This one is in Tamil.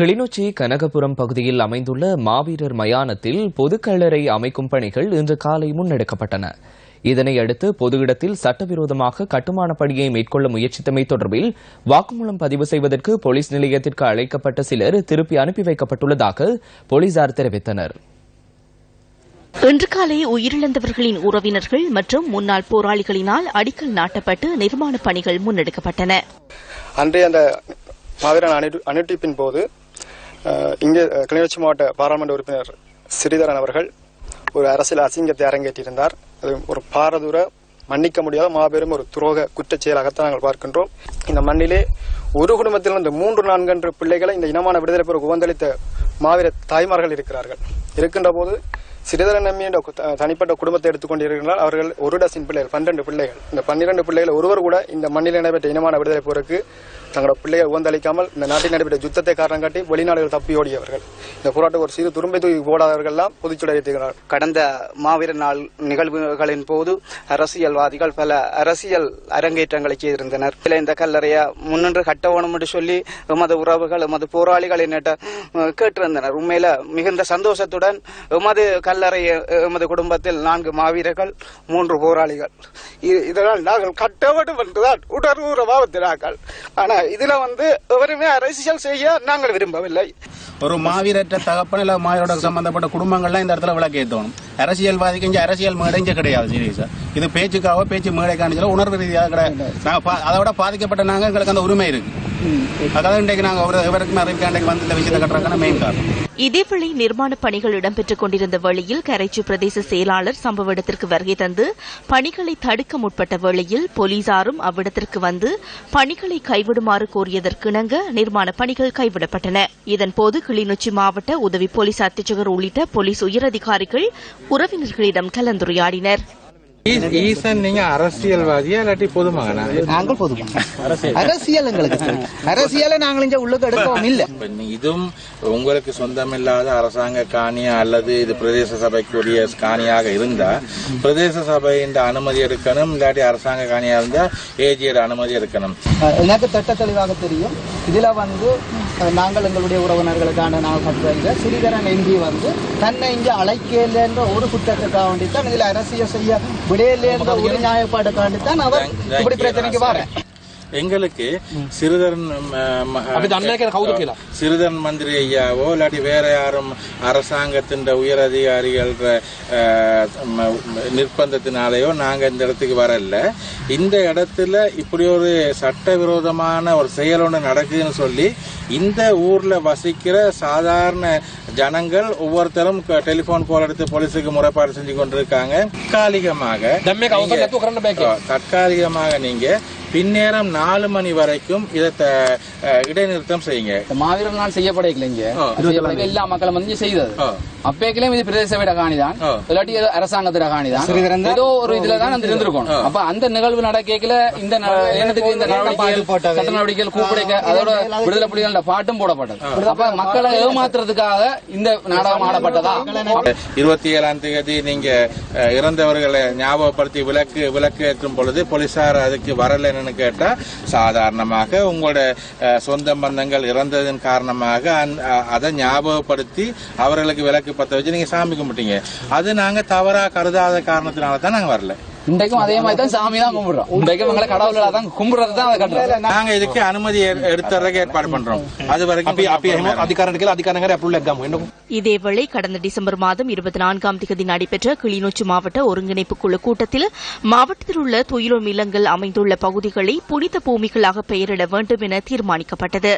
கிளிநொச்சி கனகபுரம் பகுதியில் அமைந்துள்ள மாவீரர் மயானத்தில் பொதுக்கல்லறை அமைக்கும் பணிகள் இன்று காலை முன்னெடுக்கப்பட்டன. இதனையடுத்து பொது இடத்தில் சட்டவிரோதமாக கட்டுமான பணியை மேற்கொள்ள முயற்சித்தமை தொடர்பில் வாக்குமூலம் பதிவு செய்வதற்கு போலீஸ் நிலையத்திற்கு அழைக்கப்பட்ட சிலர் திருப்பி அனுப்பி வைக்கப்பட்டுள்ளதாக போலீசார் தெரிவித்தனர். இன்று காலை உயிரிழந்தவர்களின் உறவினர்கள் மற்றும் முன்னாள் போராளிகளினால் அடிக்கல் நாட்டப்பட்டு நிர்மாண பணிகள் முன்னெடுக்கப்பட்டன. அன்றைய அந்த மாவீரன் அணி- அணிவகுப்பின் போது இங்கே கிளிநொச்சி மாவட்ட பாராளுமன்ற உறுப்பினர் ஸ்ரீதரன் அவர்கள் ஒரு அரசியல் அசிங்கத்தை அரங்கேற்றியிருந்தார். அது ஒரு பாரதூர மன்னிக்க முடியாத மாபெரும் ஒரு துரோக குற்றச் செயலாகத்தான் நாங்கள் பார்க்கின்றோம். இந்த மண்ணிலே ஒரு குடும்பத்தில் இந்த மூன்று நான்கன்று பிள்ளைகளை இந்த இனமான விடுதலை பெற உகந்தளித்த மாவீர தாய்மார்கள் இருக்கிறார்கள். இருக்கின்ற போது சிறிதரன் நம்பி என்ற தனிப்பட்ட குடும்பத்தை எடுத்துக்கொண்டிருக்கிறார் அவர்கள் ஒரு டசின் பிள்ளைகள் பன்னிரண்டு பிள்ளைகள். இந்த பன்னிரண்டு பிள்ளைகள் ஒருவர் கூட இந்த மண்ணில் நடைபெற்ற இனமான விடுதலை போருக்கு தங்களோட பிள்ளைகள் உகந்தளிக்காமல் இந்த நாட்டில் நடைபெற்ற யுத்தத்தை காரணம் காட்டி வெளிநாடுகள் தப்பி ஓடியவர்கள். இந்த போராட்டம் ஒரு சிறு துரும்பை தூக்கி போடாதவர்கள்லாம் பொதுச்சுடர் கடந்த மாவீர நாள் நிகழ்வுகளின் போது அரசியல்வாதிகள் பல அரசியல் அரங்கேற்றங்களை செய்திருந்தனர். இதுல இந்த கல்லறைய முன்னின்று கட்டவணும் என்று சொல்லி எமது உறவுகள் எமது போராளிகள் என்னட்ட கேட்டிருந்தனர். உண்மையில மிகுந்த சந்தோஷத்துடன் எமது கல்லறை எமது குடும்பத்தில் நான்கு மாவீரர்கள் மூன்று போராளிகள். இதனால் நாங்கள் கட்ட வேண்டும் என்றுதான் உணர்வுறவாக ஆனா இதுல வந்து எவருமே அரசியல் செய்ய நாங்கள் விரும்பவில்லை. ஒரு மாவீரற்ற தகப்பன் இல்ல மாவீரோட சம்பந்தப்பட்ட குடும்பங்கள்லாம் இந்த இடத்துல விளக்கேற்றணும் அரசியல்வாதிக்கு இங்க அரசியல் மேடைஞ்ச கிடையாது சீரியஸா இது பேச்சுக்காக பேச்சு மேடை காணிச்சல உணர்வு ரீதியாக கிடையாது நாங்க பா- அதை விட பாதிக்கப்பட்ட நாங்க எங்களுக்கு அந்த உரிமை இருக்கு. அதாவது இன்றைக்கு நாங்க அறிவிக்காண்டைக்கு விஷயத்தை கட்டுறதுக்கான மெயின் காரணம். இதேவேளை நிர்மாண பணிகள் இடம்பெற்றுக் கொண்டிருந்த வேளையில் கரைச்சி பிரதேச செயலாளர் சம்பவ இடத்திற்கு வருகை தந்து பணிகளை தடுக்க முற்பட்ட வேளையில் போலீசாரும் அவ்விடத்திற்கு வந்து பணிகளை கைவிடுமாறு கோரியதற்கிணங்க நிர்மாண பணிகள் கைவிடப்பட்டன. இதன்போது கிளிநொச்சி மாவட்ட உதவி போலீஸ் அத்தியட்சகர் உள்ளிட்ட போலீஸ் உயரதிகாரிகள் உறவினர்களிடம் கலந்துரையாடினர். ஈசன் நீங்க அரசியல்வாதியா இல்லாட்டி பொதுமகனா? நாங்கள் பொதுமக்கள். அரசியல் எங்களுக்கு தெரியும். அரசியலை நாங்கள் இங்க உள்ளுக்கு எடுக்கவும் இல்ல. இதுவும் உங்களுக்கு சொந்தமில்லாத அரசாங்க காணியா அல்லது இது பிரதேச சபைக்குரிய காணியாக இருந்தா பிரதேச சபையின் அனுமதி எடுக்கணும் இல்லாட்டி அரசாங்க காணியா இருந்தா ஏஜியோட அனுமதி எடுக்கணும். எனக்கு திட்ட தெளிவாக தெரியும். இதுல வந்து நாங்கள் எங்களுடைய உறவினர்களுக்கான நாங்கள் கட்டுறதுல சிறிதரன் எம்பி வந்து தன்னை இங்க அழைக்கல என்ற ஒரு குற்றத்துக்காக வேண்டித்தான் இதுல அரசியல் செய்ய விடையில என்ற ஒரு நியாயப்பாடுக்காண்டித்தான் அவர் இப்படி பிரச்சனைக்கு வரேன் எங்களுக்கு ம, சிறுதரன் மந்திரி ஐயாவோ இல்லாட்டி வேற யாரும் அரசாங்கத்தின் உயர் அதிகாரிகள் நிர்பந்தத்தினாலேயோ நாங்க இந்த இடத்துக்கு வரல. இந்த இடத்துல இப்படி ஒரு சட்டவிரோதமான ஒரு செயல் ஒன்று நடக்குதுன்னு சொல்லி இந்த ஊர்ல வசிக்கிற சாதாரண ஜனங்கள் ஒவ்வொருத்தரும் டெலிபோன் கால் எடுத்து போலீஸுக்கு முறைப்பாடு செஞ்சு கொண்டிருக்காங்க. தற்காலிகமாக தற்காலிகமாக நீங்க பின்னேரம் நாலு மணி வரைக்கும் இதை இடைநிறுத்தம் செய்யுங்க. மாவீரர் செய்யப்படைக்கல இங்க ஆ. செய்யப்படைக்க எல்லா மக்களும் வந்து செய்தது. அப்பேக்கிலும் இது பிரதேச சபையிட காணிதான். இல்லாட்டி ஏதோ அரசாங்கத்திட காணிதான். ஏதோ ஒரு இதுல தான் அந்த இருந்திருக்கும் ஆ. அப்ப அந்த நிகழ்வு நடக்கல இந்த எண்ணத்துக்கு இந்த நடவடிக்கைகள் சட்ட நடவடிக்கைகள் கூப்பிடைக்க அதோட விடுதலை புலிகளோட பாட்டும் போடப்பட்டது. அப்ப மக்களை ஏமாத்துறதுக்காக இந்த நாடகம் ஆடப்பட்டதா? இருபத்தி ஏழாம் தேதி நீங்க இறந்தவர்களை ஞாபகப்படுத்தி விளக்கு விளக்கு ஏற்றும் பொழுது போலீசார் அதுக்கு என்னன்னு கேட்டா சாதாரணமாக உங்களோட சொந்த பந்தங்கள் இறந்ததன் காரணமாக அதை ஞாபகப்படுத்தி அவர்களுக்கு விளக்கு பத்த வச்சு நீங்க சாமி கும்பிட்டீங்க. அது நாங்க தவறா கருதாத காரணத்தினால தான் நாங்க வரல. இன்றைக்கும் அதே மாதிரி தான் சாமி தான் கும்பிடுறோம். இன்றைக்கும் எங்களை கடவுளா தான் கும்பிடுறது தான் அதை கட்டுறோம் நாங்க இதுக்கு அனுமதி எடுத்துறதுக்கு ஏற்பாடு பண்றோம். அது வரைக்கும் இதேவேளை கடந்த டிசம்பர் மாதம் இருபத்தி நான்காம் தேதி நடைபெற்ற கிளிநொச்சி மாவட்ட ஒருங்கிணைப்பு குழு கூட்டத்தில் மாவட்டத்தில் உள்ள துயிலும் இல்லங்கள் அமைந்துள்ள பகுதிகளை புனித பூமிகளாக பெயரிட வேண்டும் என தீர்மானிக்கப்பட்டது.